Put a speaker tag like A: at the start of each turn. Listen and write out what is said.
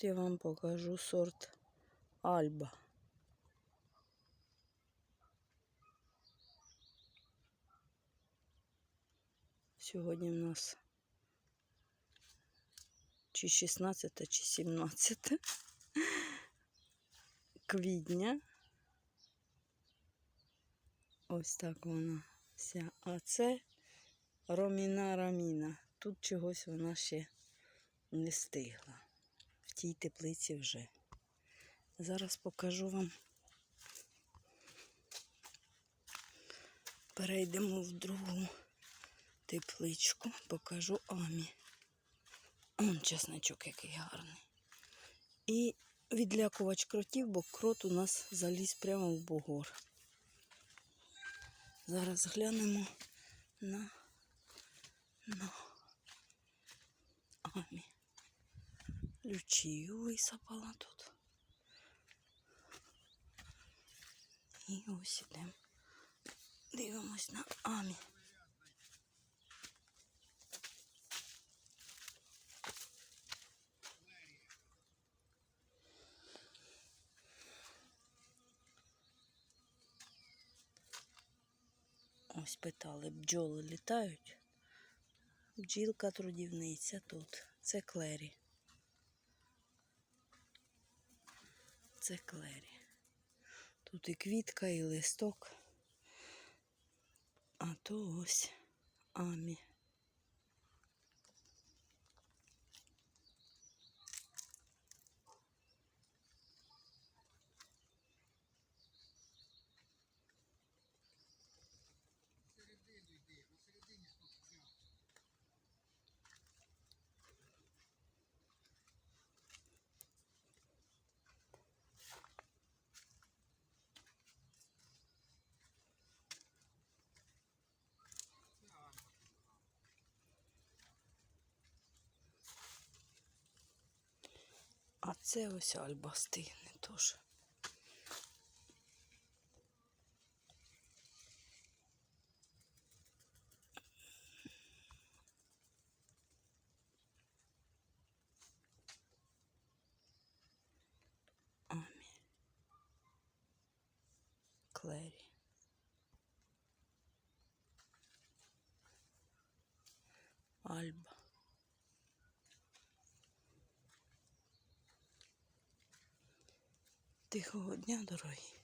A: тут я вам покажу сорт Альба. Сьогодні в нас чи 16, чи 17 квітня. Ось так вона вся. А це Роміна Раміна. Тут чогось вона ще не стигла. Тій теплиці вже. Зараз покажу вам. Перейдемо в другу тепличку, покажу Амі. Он чесночок який гарний. І відлякувач кротів, бо крот у нас заліз прямо в бугор. Зараз глянемо на, на Амі. Лючію висапала тут. І ось ідемо. Дивимось на Амі. Ось питали, бджоли літають. Бджілка трудівниця тут. Це Клері. Це Клері. Тут і квітка, і листок. А то ось Амі. А це ось Альба стигне теж. Клері. Альба. Тихого дня, дорогі.